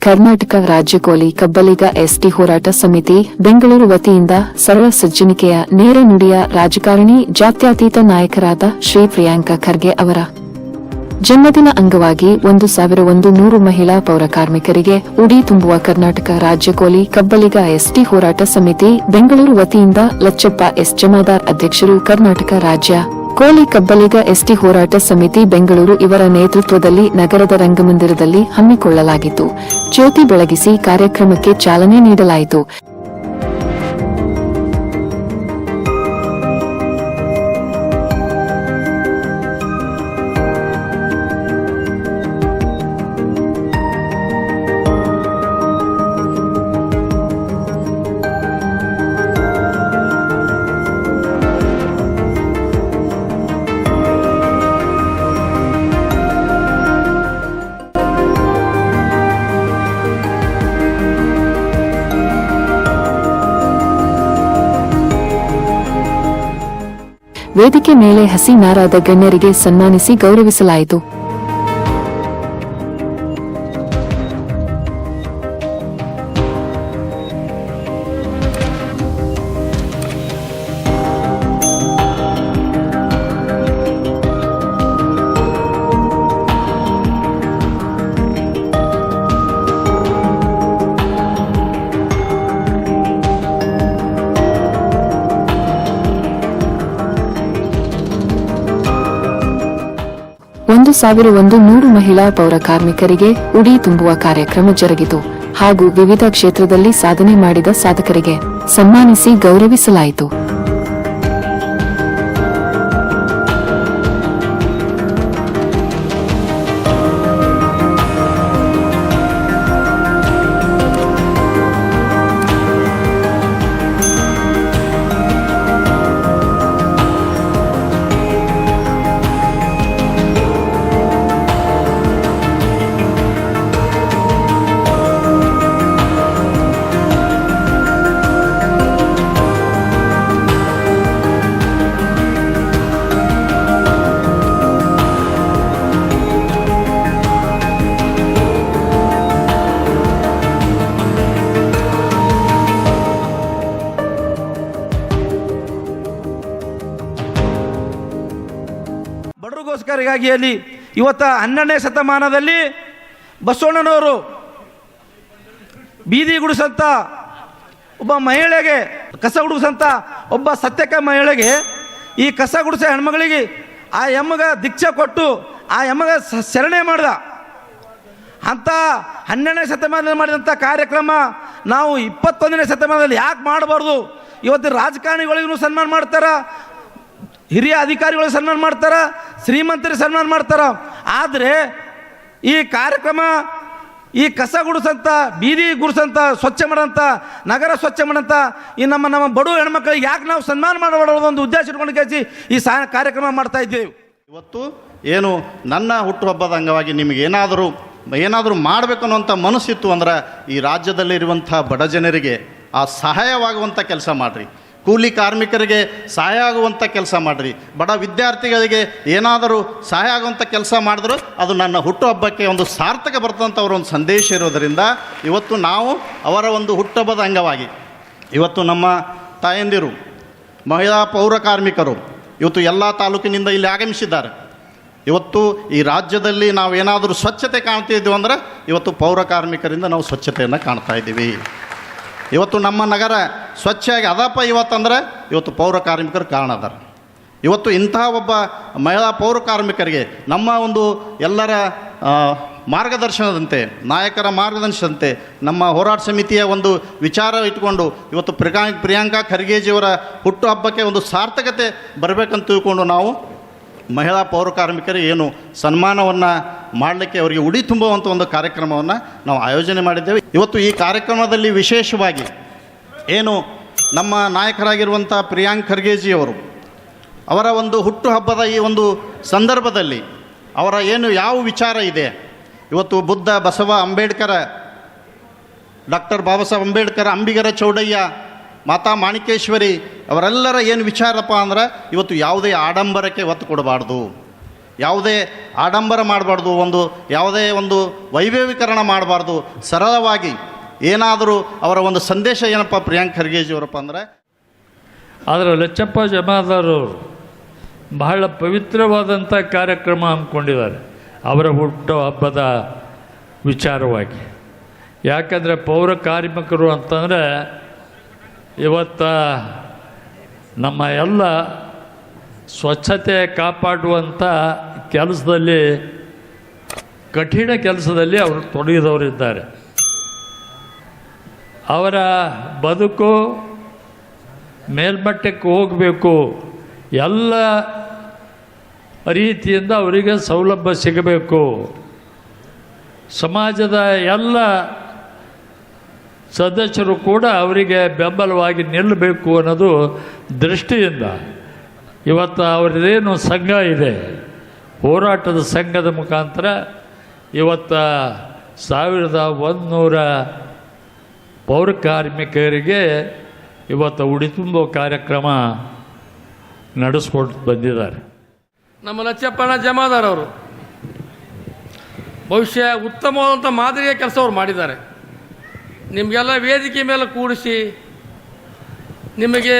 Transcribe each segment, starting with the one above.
ಕರ್ನಾಟಕ ರಾಜ್ಯ ಕೋಲಿ ಕಬ್ಬಲಿಗ ಎಸ್ಟಿ ಹೋರಾಟ ಸಮಿತಿ ಬೆಂಗಳೂರು ವತಿಯಿಂದ ಸರ್ವ ಸಜ್ಜನಿಕೆಯ ನೇರ ನುಡಿಯ ರಾಜಕಾರಣಿ ಜಾತ್ಯತೀತ ನಾಯಕರಾದ ಶ್ರೀ ಪ್ರಿಯಾಂಕಾ ಖರ್ಗೆ ಅವರ ಜನ್ಮದಿನ ಅಂಗವಾಗಿ ಒಂದು ಸಾವಿರ ಒಂದು ನೂರು ಮಹಿಳಾ ಪೌರ ಕಾರ್ಮಿಕರಿಗೆ ಉಡಿ ತುಂಬುವ ಕರ್ನಾಟಕ ರಾಜ್ಯ ಕೋಲಿ ಕಬ್ಬಲಿಗ ಎಸ್ಟಿ ಹೋರಾಟ ಸಮಿತಿ ಬೆಂಗಳೂರು ವತಿಯಿಂದ ಲಚ್ಚಪ್ಪ ಎಸ್. ಜಮಾದಾರ್ ಅಧ್ಯಕ್ಷರು ಕರ್ನಾಟಕ ರಾಜ್ಯ ಕೋಲಿ ಕಬ್ಬಲಿಗ ಎಸ್ಟಿ ಹೋರಾಟ ಸಮಿತಿ ಬೆಂಗಳೂರು ಇವರ ನೇತೃತ್ವದಲ್ಲಿ ನಗರದ ರಂಗಮಂದಿರದಲ್ಲಿ ಹಮ್ಮಿಕೊಳ್ಳಲಾಗಿತ್ತು. ಜ್ಯೋತಿ ಬೆಳಗಿಸಿ ಕಾರ್ಯಕ್ರಮಕ್ಕೆ ಚಾಲನೆ ನೀಡಲಾಯಿತು. ವೇದಿಕೆ ಮೇಲೆ ಹಸಿ ನಾರಾದ ಗಣ್ಯರಿಗೆ ಸನ್ಮಾನಿಸಿ ಗೌರವಿಸಲಾಯಿತು. ಒಂದು ಸಾವಿರ ಒಂದು ನೂರು ಮಹಿಳಾ ಪೌರ ಕಾರ್ಮಿಕರಿಗೆ ಉಡಿ ತುಂಬುವ ಕಾರ್ಯಕ್ರಮ ಜರುಗಿತು ಹಾಗೂ ವಿವಿಧ ಕ್ಷೇತ್ರದಲ್ಲಿ ಸಾಧನೆ ಮಾಡಿದ ಸಾಧಕರಿಗೆ ಸನ್ಮಾನಿಸಿ ಗೌರವಿಸಲಾಯಿತು. ಬಡವರಿಗೋಸ್ಕರಿಗಾಗಿ ಅಲ್ಲಿ ಇವತ್ತ ಹನ್ನೆರಡನೇ ಶತಮಾನದಲ್ಲಿ ಬಸವಣ್ಣನವರು ಬೀದಿ ಗುಡಿಸಂತ ಒಬ್ಬ ಮಹಿಳೆಗೆ, ಕಸ ಗುಡಿಸಂತ ಒಬ್ಬ ಸತ್ಯಕ ಮಹಿಳೆಗೆ ಈ ಕಸ ಗುಡಿಸ ಹೆಣ್ಮಗಳಿಗೆ ಆ ಎಮ್ಮಗ ದೀಕ್ಷೆ ಕೊಟ್ಟು, ಆ ಎಮ್ಮಗ ಶರಣೆ ಮಾಡ್ದ. ಅಂತ ಹನ್ನೆರಡನೇ ಶತಮಾನದಲ್ಲಿ ಮಾಡಿದಂಥ ಕಾರ್ಯಕ್ರಮ ನಾವು ಇಪ್ಪತ್ತೊಂದನೇ ಶತಮಾನದಲ್ಲಿ ಯಾಕೆ ಮಾಡಬಾರ್ದು? ಇವತ್ತು ರಾಜಕಾರಣಿಗಳಿಗೂ ಸನ್ಮಾನ ಮಾಡ್ತಾರ, ಹಿರಿಯ ಅಧಿಕಾರಿಗಳಿಗೆ ಸನ್ಮಾನ ಮಾಡ್ತಾರ ಶ್ರೀಮಂತರಿಗೆ ಸನ್ಮಾನ ಮಾಡ್ತಾರ. ಆದರೆ ಈ ಕಾರ್ಯಕ್ರಮ, ಈ ಕಸ ಗುಡಿಸಂತ, ಬೀದಿ ಗುಡಿಸಂತ, ಸ್ವಚ್ಛ ಮಾಡಂತ, ನಗರ ಸ್ವಚ್ಛ ಮಾಡಂತ, ಈ ನಮ್ಮ ನಮ್ಮ ಬಡು ಹೆಣ್ಮಕ್ಳಿಗೆ ಯಾಕೆ ನಾವು ಸನ್ಮಾನ ಮಾಡಬಾರ್ದು ಒಂದು ಉದ್ದೇಶ ಇಟ್ಕೊಂಡು ಕೇಳಿಸಿ ಈ ಸಾ, ಕಾರ್ಯಕ್ರಮ ಮಾಡ್ತಾ ಇದ್ದೇವೆ. ಇವತ್ತು ಏನು ನನ್ನ ಹುಟ್ಟುಹಬ್ಬದ ಅಂಗವಾಗಿ ನಿಮಗೆ ಏನಾದರೂ ಏನಾದರೂ ಮಾಡಬೇಕು ಅನ್ನುವಂಥ ಮನಸ್ಸಿತ್ತು ಅಂದ್ರೆ ಈ ರಾಜ್ಯದಲ್ಲಿರುವಂಥ ಬಡ ಜನರಿಗೆ ಆ ಸಹಾಯವಾಗುವಂಥ ಕೆಲಸ ಮಾಡಿರಿ. ಕೂಲಿ ಕಾರ್ಮಿಕರಿಗೆ ಸಹಾಯ ಆಗುವಂಥ ಕೆಲಸ ಮಾಡಿರಿ. ಬಡ ವಿದ್ಯಾರ್ಥಿಗಳಿಗೆ ಏನಾದರೂ ಸಹಾಯ ಆಗುವಂಥ ಕೆಲಸ ಮಾಡಿದ್ರು ಅದು ನನ್ನ ಹುಟ್ಟುಹಬ್ಬಕ್ಕೆ ಒಂದು ಸಾರ್ಥಕ ಬರ್ತಂಥ ಅವರ ಒಂದು ಸಂದೇಶ ಇರೋದರಿಂದ ಇವತ್ತು ನಾವು ಅವರ ಒಂದು ಹುಟ್ಟುಹಬ್ಬದ ಅಂಗವಾಗಿ ಇವತ್ತು ನಮ್ಮ ತಾಯಂದಿರು, ಮಹಿಳಾ ಪೌರ ಕಾರ್ಮಿಕರು ಇವತ್ತು ಎಲ್ಲ ತಾಲೂಕಿನಿಂದ ಇಲ್ಲಿ ಆಗಮಿಸಿದ್ದಾರೆ. ಇವತ್ತು ಈ ರಾಜ್ಯದಲ್ಲಿ ನಾವು ಏನಾದರೂ ಸ್ವಚ್ಛತೆ ಕಾಣ್ತಿದ್ದೀವಿ ಅಂದ್ರೆ ಇವತ್ತು ಪೌರ ಕಾರ್ಮಿಕರಿಂದ ನಾವು ಸ್ವಚ್ಛತೆಯನ್ನು ಕಾಣ್ತಾ ಇದ್ದೀವಿ. ಇವತ್ತು ನಮ್ಮ ನಗರ ಸ್ವಚ್ಛಾಗಿ ಅದಪ್ಪ ಇವತ್ತಂದ್ರೆ ಇವತ್ತು ಪೌರ ಕಾರ್ಮಿಕರು ಕಾರಣ ಅದಾರ. ಇವತ್ತು ಇಂತಹ ಒಬ್ಬ ಮಹಿಳಾ ಪೌರ ಕಾರ್ಮಿಕರಿಗೆ ನಮ್ಮ ಒಂದು ಎಲ್ಲರ ಮಾರ್ಗದರ್ಶನದಂತೆ, ನಾಯಕರ ಮಾರ್ಗದರ್ಶನದಂತೆ, ನಮ್ಮ ಹೋರಾಟ ಸಮಿತಿಯ ಒಂದು ವಿಚಾರ ಇಟ್ಕೊಂಡು ಇವತ್ತು ಪ್ರಿಯಾ ಪ್ರಿಯಾಂಕಾ ಖರ್ಗೆಜಿಯವರ ಹುಟ್ಟುಹಬ್ಬಕ್ಕೆ ಒಂದು ಸಾರ್ಥಕತೆ ಬರಬೇಕಂತ ತಿಳ್ಕೊಂಡು ನಾವು ಮಹಿಳಾ ಪೌರ ಕಾರ್ಮಿಕರಿಗೆ ಏನು ಸನ್ಮಾನವನ್ನು ಮಾಡಲಿಕ್ಕೆ ಅವರಿಗೆ ಉಡಿ ತುಂಬುವಂಥ ಒಂದು ಕಾರ್ಯಕ್ರಮವನ್ನು ನಾವು ಆಯೋಜನೆ ಮಾಡಿದ್ದೇವೆ. ಇವತ್ತು ಈ ಕಾರ್ಯಕ್ರಮದಲ್ಲಿ ವಿಶೇಷವಾಗಿ ಏನು ನಮ್ಮ ನಾಯಕರಾಗಿರುವಂಥ ಪ್ರಿಯಾಂಕ್ ಖರ್ಗೆಜಿಯವರು ಅವರ ಒಂದು ಹುಟ್ಟುಹಬ್ಬದ ಈ ಒಂದು ಸಂದರ್ಭದಲ್ಲಿ ಅವರ ಏನು ಯಾವ ವಿಚಾರ ಇದೆ? ಇವತ್ತು ಬುದ್ಧ ಬಸವ ಅಂಬೇಡ್ಕರ, ಡಾಕ್ಟರ್ ಬಾಬಾ ಸಾಹೇಬ್ ಅಂಬೇಡ್ಕರ್, ಅಂಬಿಗರ ಚೌಡಯ್ಯ, ಮಾತಾ ಮಾಣಿಕೇಶ್ವರಿ ಅವರೆಲ್ಲರ ಏನು ವಿಚಾರಪ್ಪ ಅಂದ್ರೆ ಇವತ್ತು ಯಾವುದೇ ಆಡಂಬರಕ್ಕೆ ಒತ್ತು ಕೊಡಬಾರ್ದು. ಯಾವುದೇ ಆಡಂಬರ ಮಾಡಬಾರ್ದು, ಒಂದು ಯಾವುದೇ ಒಂದು ವೈಭವೀಕರಣ ಮಾಡಬಾರ್ದು. ಸರಳವಾಗಿ ಏನಾದರೂ ಅವರ ಒಂದು ಸಂದೇಶ ಏನಪ್ಪ ಪ್ರಿಯಾಂಕ್ ಖರ್ಗೆಜಿಯವರಪ್ಪ ಅಂದರೆ? ಆದರೆ ಲಚ್ಚಪ್ಪ ಜಮಾದಾರವರು ಬಹಳ ಪವಿತ್ರವಾದಂಥ ಕಾರ್ಯಕ್ರಮ ಹಮ್ಮಿಕೊಂಡಿದ್ದಾರೆ ಅವರ ಹುಟ್ಟು ಹಬ್ಬದ ವಿಚಾರವಾಗಿ. ಯಾಕಂದರೆ ಪೌರ ಕಾರ್ಮಿಕರು ಅಂತಂದರೆ ಇವತ್ತ ನಮ್ಮ ಎಲ್ಲ ಸ್ವಚ್ಛತೆ ಕಾಪಾಡುವಂಥ ಕೆಲಸದಲ್ಲಿ, ಕಠಿಣ ಕೆಲಸದಲ್ಲಿ ಅವರು ತೊಡಗಿದವರಿದ್ದಾರೆ. ಅವರ ಬದುಕು ಮೇಲ್ಮಟ್ಟಕ್ಕೆ ಹೋಗಬೇಕು. ಎಲ್ಲ ರೀತಿಯಿಂದ ಅವರಿಗೆ ಸೌಲಭ್ಯ ಸಿಗಬೇಕು. ಸಮಾಜದ ಎಲ್ಲ ಸದಸ್ಯರು ಕೂಡ ಅವರಿಗೆ ಬೆಂಬಲವಾಗಿ ನಿಲ್ಲಬೇಕು ಅನ್ನೋದು ದೃಷ್ಟಿಯಿಂದ ಇವತ್ತು ಅವರದೇನು ಸಂಘ ಇದೆ, ಹೋರಾಟದ ಸಂಘದ ಮುಖಾಂತರ ಇವತ್ತು ಸಾವಿರದ ಒಂದುನೂರ ಪೌರ ಕಾರ್ಮಿಕರಿಗೆ ಇವತ್ತು ಉಡಿ ತುಂಬೋ ಕಾರ್ಯಕ್ರಮ ನಡೆಸ್ಕೊಂಡು ಬಂದಿದ್ದಾರೆ. ನಮ್ಮ ಲಚ್ಚಪ್ಪಣ್ಣ ಜಮಾದಾರ್ ಅವರು ಬಹುಶಃ ಉತ್ತಮವಾದಂಥ ಮಾದರಿಯ ಕೆಲಸ ಅವ್ರು ಮಾಡಿದ್ದಾರೆ. ನಿಮಗೆಲ್ಲ ವೇದಿಕೆ ಮೇಲೆ ಕೂಡಿಸಿ ನಿಮಗೆ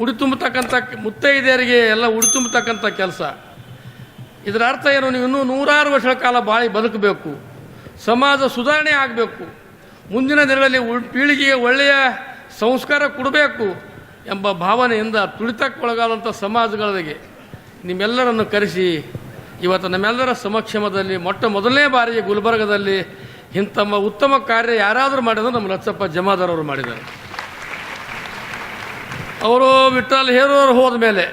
ಉಡಿ ತುಂಬತಕ್ಕಂಥ ಮುತ್ತೈದೆಯರಿಗೆ ಎಲ್ಲ ಉಡಿ ತುಂಬತಕ್ಕಂಥ ಕೆಲಸ. ಇದರ ಅರ್ಥ ಏನು? ನೀವು ಇನ್ನೂ ನೂರಾರು ವರ್ಷಗಳ ಕಾಲ ಬಾಳಿ ಬದುಕಬೇಕು. ಸಮಾಜ ಸುಧಾರಣೆ ಆಗಬೇಕು. ಮುಂದಿನ ದಿನಗಳಲ್ಲಿ ಪೀಳಿಗೆಗೆ ಒಳ್ಳೆಯ ಸಂಸ್ಕಾರ ಕೊಡಬೇಕು ಎಂಬ ಭಾವನೆಯಿಂದ ತುಳಿತಕ್ಕೊಳಗಾದಂಥ ಸಮಾಜಗಳಿಗೆ ನಿಮ್ಮೆಲ್ಲರನ್ನು ಕರೆಸಿ, ಇವತ್ತು ನಮ್ಮೆಲ್ಲರ ಸಮಕ್ಷಮದಲ್ಲಿ ಮೊಟ್ಟ ಮೊದಲನೇ ಬಾರಿಗೆ ಗುಲ್ಬರ್ಗದಲ್ಲಿ ಇಂಥಮ್ಮ ಉತ್ತಮ ಕಾರ್ಯ ಯಾರಾದರೂ ಮಾಡಿದ್ರು ನಮ್ಮ ಲಚ್ಚಪ್ಪ ಜಮಾದಾರ್ ಅವರು ಮಾಡಿದ್ದಾರೆ. ಅವರು ವಿಠಲ್ ಹೇರೋರು ಹೋದ ಮೇಲೆ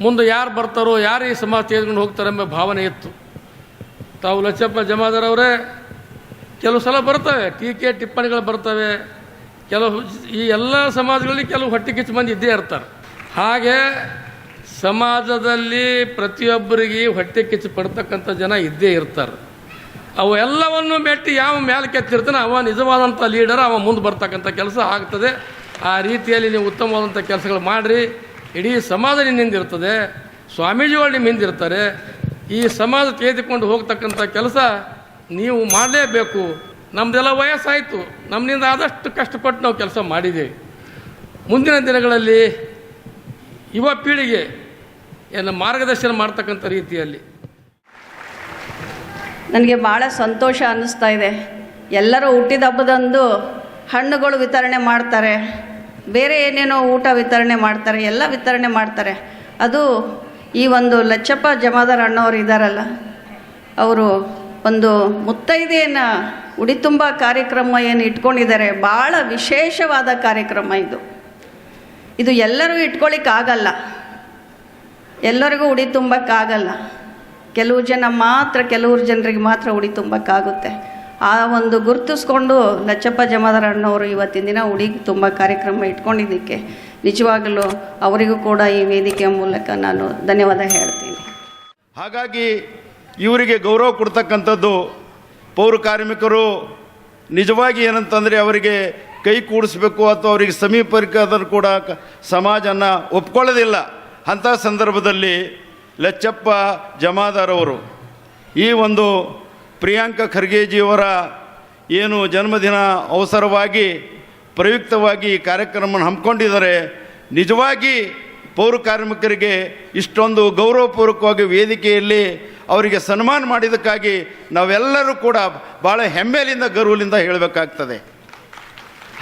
ಮುಂದೆ ಯಾರು ಬರ್ತಾರೋ, ಯಾರು ಈ ಸಮಾಜ ತೆಗೆದುಕೊಂಡು ಹೋಗ್ತಾರೆ ಎಂಬ ಭಾವನೆ ಇತ್ತು. ತಾವು ಲಚ್ಚಪ್ಪ ಜಮಾದಾರ್ ಅವರೇ ಕೆಲವು ಸಲ ಬರ್ತವೆ, ಟೀಕೆ ಟಿಪ್ಪಣಿಗಳು ಬರ್ತವೆ. ಕೆಲವು ಈ ಎಲ್ಲ ಸಮಾಜಗಳಲ್ಲಿ ಕೆಲವು ಹೊಟ್ಟೆ ಕಿಚ್ಚು ಮಂದಿ ಇದ್ದೇ ಇರ್ತಾರೆ. ಹಾಗೆ ಸಮಾಜದಲ್ಲಿ ಪ್ರತಿಯೊಬ್ಬರಿಗೆ ಹೊಟ್ಟೆ ಕಿಚ್ಚು ಪಡ್ತಕ್ಕಂಥ ಜನ ಇದ್ದೇ ಇರ್ತಾರೆ. ಅವು ಎಲ್ಲವನ್ನು ಮೆಟ್ಟಿ ಯಾವ ಮೇಲೆ ಕೆತ್ತಿರ್ತಾನೆ ಅವ ನಿಜವಾದಂಥ ಲೀಡರ್, ಅವ ಮುಂದೆ ಬರ್ತಕ್ಕಂಥ ಕೆಲಸ ಆಗ್ತದೆ. ಆ ರೀತಿಯಲ್ಲಿ ನೀವು ಉತ್ತಮವಾದಂಥ ಕೆಲಸಗಳು ಮಾಡಿರಿ. ಇಡೀ ಸಮಾಜ ನಿಮ್ಮಿಂದಿರ್ತದೆ ಸ್ವಾಮೀಜಿಗಳು ನಿಮ್ಮ ಹಿಂದಿರ್ತಾರೆ ಈ ಸಮಾಜ ತೆಗೆದುಕೊಂಡು ಹೋಗ್ತಕ್ಕಂಥ ಕೆಲಸ ನೀವು ಮಾಡಲೇಬೇಕು. ನಮ್ಮದೆಲ್ಲ ವಯಸ್ಸಾಯಿತು. ನಮ್ಮಿಂದ ಆದಷ್ಟು ಕಷ್ಟಪಟ್ಟು ನಾವು ಕೆಲಸ ಮಾಡಿದ್ದೀವಿ ಮುಂದಿನ ದಿನಗಳಲ್ಲಿ ಯುವ ಪೀಳಿಗೆ ಏನು ಮಾರ್ಗದರ್ಶನ ಮಾಡ್ತಕ್ಕಂಥ ರೀತಿಯಲ್ಲಿ. ನನಗೆ ಭಾಳ ಸಂತೋಷ ಅನ್ನಿಸ್ತಾ ಇದೆ. ಎಲ್ಲರೂ ಹುಟ್ಟಿದ ಹಬ್ಬದಂದು ಹಣ್ಣುಗಳು ವಿತರಣೆ ಮಾಡ್ತಾರೆ. ಬೇರೆ ಏನೇನೋ ಊಟ ವಿತರಣೆ ಮಾಡ್ತಾರೆ, ಎಲ್ಲ ವಿತರಣೆ ಮಾಡ್ತಾರೆ. ಅದು ಈ ಒಂದು ಲಚ್ಚಪ್ಪ ಜಮಾದಾರ್ ಅಣ್ಣವ್ರು ಇದ್ದಾರಲ್ಲ ಅವರು ಒಂದು ಮುತ್ತೈದೆಯನ್ನು ಉಡಿ ತುಂಬ ಕಾರ್ಯಕ್ರಮ ಏನು ಇಟ್ಕೊಂಡಿದ್ದಾರೆ ಭಾಳ ವಿಶೇಷವಾದ ಕಾರ್ಯಕ್ರಮ ಇದು. ಇದು ಎಲ್ಲರೂ ಇಟ್ಕೊಳ್ಳಿಕ್ಕಾಗಲ್ಲ ಎಲ್ಲರಿಗೂ ಉಡಿ ತುಂಬಕ್ಕಾಗಲ್ಲ ಕೆಲವು ಜನ ಮಾತ್ರ, ಕೆಲವ್ರು ಜನರಿಗೆ ಮಾತ್ರ ಉಡಿ ತುಂಬಕ್ಕಾಗುತ್ತೆ ಆ ಒಂದು ಗುರುತಿಸ್ಕೊಂಡು ಲಚ್ಚಪ್ಪ ಜಮಾದಾರ ಅಣ್ಣವರು ಇವತ್ತಿನ ದಿನ ಉಡಿ ತುಂಬ ಕಾರ್ಯಕ್ರಮ ಇಟ್ಕೊಂಡಿದ್ದಕ್ಕೆ ನಿಜವಾಗಲೂ ಅವರಿಗೂ ಕೂಡ ಈ ವೇದಿಕೆಯ ಮೂಲಕ ನಾನು ಧನ್ಯವಾದ ಹೇಳ್ತೀನಿ. ಹಾಗಾಗಿ ಇವರಿಗೆ ಗೌರವ ಕೊಡ್ತಕ್ಕಂಥದ್ದು ಪೌರ ಕಾರ್ಮಿಕರು. ನಿಜವಾಗಿ ಏನಂತಂದರೆ ಅವರಿಗೆ ಕೈ ಕೂಡಿಸ್ಬೇಕು ಅಥವಾ ಅವರಿಗೆ ಸಮೀಪದನ್ನು ಕೂಡ ಸಮಾಜನ ಒಪ್ಕೊಳ್ಳೋದಿಲ್ಲ. ಅಂಥ ಸಂದರ್ಭದಲ್ಲಿ ಲಚ್ಚಪ್ಪ ಜಮಾದಾರ್ ಅವರು ಈ ಒಂದು ಪ್ರಿಯಾಂಕ ಖರ್ಗೆಜಿಯವರ ಏನು ಜನ್ಮದಿನ ಅವಸರವಾಗಿ ಪ್ರಯುಕ್ತವಾಗಿ ಈ ಕಾರ್ಯಕ್ರಮವನ್ನು ಹಮ್ಮಿಕೊಂಡಿದ್ದಾರೆ. ನಿಜವಾಗಿ ಪೌರ ಕಾರ್ಮಿಕರಿಗೆ ಇಷ್ಟೊಂದು ಗೌರವಪೂರ್ವಕವಾಗಿ ವೇದಿಕೆಯಲ್ಲಿ ಅವರಿಗೆ ಸನ್ಮಾನ ಮಾಡಿದ್ದಕ್ಕಾಗಿ ನಾವೆಲ್ಲರೂ ಕೂಡ ಭಾಳ ಹೆಮ್ಮೆಲಿಂದ ಗರ್ವಲಿಂದ ಹೇಳಬೇಕಾಗ್ತದೆ.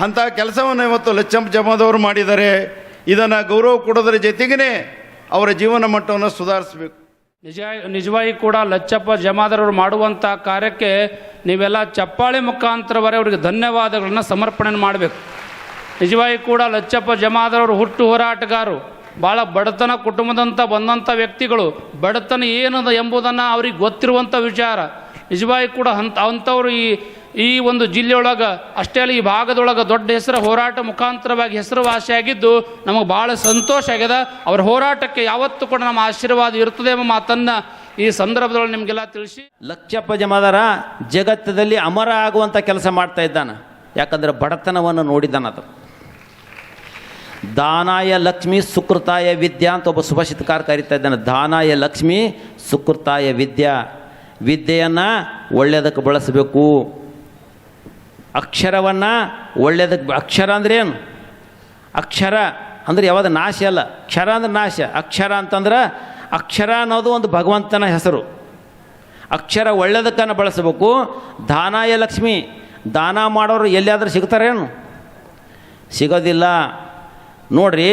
ಅಂಥ ಕೆಲಸವನ್ನು ಇವತ್ತು ಲಚ್ಚಂ ಜಮಾದವರು ಮಾಡಿದ್ದಾರೆ ಇದನ್ನು ಗೌರವ ಕೊಡೋದ್ರ ಜೊತೆಗೇ ಅವರ ಜೀವನ ಮಟ್ಟವನ್ನು ಸುಧಾರಿಸಬೇಕು. ನಿಜ ನಿಜವಾಗಿ ಕೂಡ ಲಚ್ಚಪ್ಪ ಜಮಾದರವರು ಮಾಡುವಂಥ ಕಾರ್ಯಕ್ಕೆ ನೀವೆಲ್ಲ ಚಪ್ಪಾಳೆ ಮುಖಾಂತರವರೆ ಅವರಿಗೆ ಧನ್ಯವಾದಗಳನ್ನು ಸಮರ್ಪಣೆ ಮಾಡಬೇಕು. ನಿಜವಾಗಿ ಕೂಡ ಲಚ್ಚಪ್ಪ ಜಮಾದರವರು ಹುಟ್ಟು ಹೋರಾಟಗಾರರು. ಭಾಳ ಬಡತನ ಕುಟುಂಬದಂತ ಬಂದಂಥ ವ್ಯಕ್ತಿಗಳು, ಬಡತನ ಏನದ ಎಂಬುದನ್ನು ಅವ್ರಿಗೆ ಗೊತ್ತಿರುವಂಥ ವಿಚಾರ. ನಿಜವಾಗಿ ಕೂಡ ಅಂತ ಅಂಥವ್ರು ಈ ಈ ಒಂದು ಜಿಲ್ಲೆಯೊಳಗೆ, ಅಷ್ಟೇ ಅಲ್ಲ ಈ ಭಾಗದೊಳಗೆ ದೊಡ್ಡ ಹೆಸರು ಹೋರಾಟ ಮುಖಾಂತರವಾಗಿ ಹೆಸರುವಾಸಿಯಾಗಿದ್ದು, ನಮಗೆ ಭಾಳ ಸಂತೋಷ ಆಗ್ಯದ. ಅವರ ಹೋರಾಟಕ್ಕೆ ಯಾವತ್ತೂ ಕೂಡ ನಮ್ಮ ಆಶೀರ್ವಾದ ಇರ್ತದೆ ಎಂಬ ಮಾತನ್ನು ಈ ಸಂದರ್ಭದೊಳಗೆ ನಿಮಗೆಲ್ಲ ತಿಳಿಸಿ. ಲಕ್ಷಪ್ಪ ಜಮಾದಾರ ಜಗತ್ತದಲ್ಲಿ ಅಮರ ಆಗುವಂಥ ಕೆಲಸ ಮಾಡ್ತಾ ಇದ್ದಾನೆ. ಯಾಕಂದರೆ ಬಡತನವನ್ನು ನೋಡಿದ್ದಾನದು. ದಾನಾಯ ಲಕ್ಷ್ಮಿ ಸುಕೃತಾಯ ವಿದ್ಯಾ ಅಂತ ಒಬ್ಬ ಸುಭಾಷಿತಕಾರ ಕರಿತಾ ಇದ್ದಾನೆ. ದಾನಾಯ ಲಕ್ಷ್ಮಿ ಸುಕೃತಾಯ ವಿದ್ಯಾ. ವಿದ್ಯೆಯನ್ನು ಒಳ್ಳೆಯದಕ್ಕೆ ಬಳಸಬೇಕು. ಅಕ್ಷರವನ್ನು ಒಳ್ಳೆಯದಕ್ಕೆ ಅಕ್ಷರ ಅಂದ್ರೆ ಏನು? ಅಕ್ಷರ ಅಂದರೆ ಯಾವುದು? ನಾಶ ಅಲ್ಲ. ಕ್ಷರ ಅಂದ್ರೆ ನಾಶ. ಅಕ್ಷರ ಅಂತಂದ್ರೆ ಅಕ್ಷರ ಅನ್ನೋದು ಒಂದು ಭಗವಂತನ ಹೆಸರು. ಅಕ್ಷರ ಒಳ್ಳೆಯದಕ್ಕನ್ನು ಬಳಸಬೇಕು. ದಾನಾಯ ಲಕ್ಷ್ಮಿ. ದಾನ ಮಾಡೋರು ಎಲ್ಲಿಯಾದರೂ ಸಿಗ್ತಾರೇನು? ಸಿಗೋದಿಲ್ಲ. ನೋಡ್ರಿ,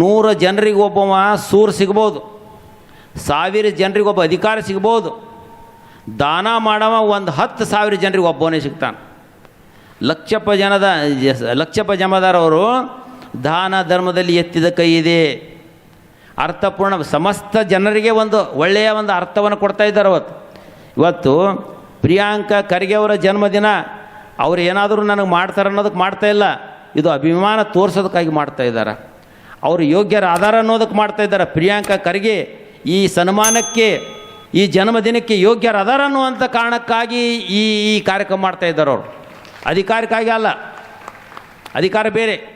ನೂರು ಜನರಿಗೆ ಒಬ್ಬವ ಸೂರು ಸಿಗ್ಬೋದು, ಸಾವಿರ ಜನರಿಗೆ ಒಬ್ಬ ಅಧಿಕಾರ ಸಿಗ್ಬೋದು, ದಾನ ಮಾಡವ ಒಂದು ಹತ್ತು ಸಾವಿರ ಜನರಿಗೆ ಒಬ್ಬನೇ ಸಿಗ್ತಾನೆ. ಲಕ್ಷಪ್ಪ ಜನದ, ಲಕ್ಷಪ್ಪ ಜಮದಾರವರು, ದಾನ ಧರ್ಮದಲ್ಲಿ ಎತ್ತಿದ ಕೈ ಇದೆ. ಅರ್ಥಪೂರ್ಣ ಸಮಸ್ತ ಜನರಿಗೆ ಒಂದು ಒಳ್ಳೆಯ ಒಂದು ಅರ್ಥವನ್ನು ಕೊಡ್ತಾ ಇದ್ದಾರೆ ಅವತ್ತು. ಇವತ್ತು ಪ್ರಿಯಾಂಕಾ ಖರ್ಗೆ ಅವರ ಜನ್ಮದಿನ, ಅವ್ರು ಏನಾದರೂ ನನಗೆ ಮಾಡ್ತಾರೆ ಅನ್ನೋದಕ್ಕೆ ಮಾಡ್ತಾ ಇಲ್ಲ. ಇದು ಅಭಿಮಾನ ತೋರಿಸೋದಕ್ಕಾಗಿ ಮಾಡ್ತಾ ಇದ್ದಾರೆ. ಅವರು ಯೋಗ್ಯರ ಆಧಾರ ಅನ್ನೋದಕ್ಕೆ ಮಾಡ್ತಾ ಇದ್ದಾರೆ. ಪ್ರಿಯಾಂಕಾ ಖರ್ಗೆ ಈ ಸನ್ಮಾನಕ್ಕೆ, ಈ ಜನ್ಮದಿನಕ್ಕೆ ಯೋಗ್ಯರ ಆಧಾರ ಅನ್ನುವಂಥ ಕಾರಣಕ್ಕಾಗಿ ಈ ಈ ಕಾರ್ಯಕ್ರಮ ಮಾಡ್ತಾ ಇದ್ದಾರೆ ಅವರು. ಅಧಿಕಾರಕ್ಕಾಗಿ ಅಲ್ಲ. ಅಧಿಕಾರ ಬೇರೆ.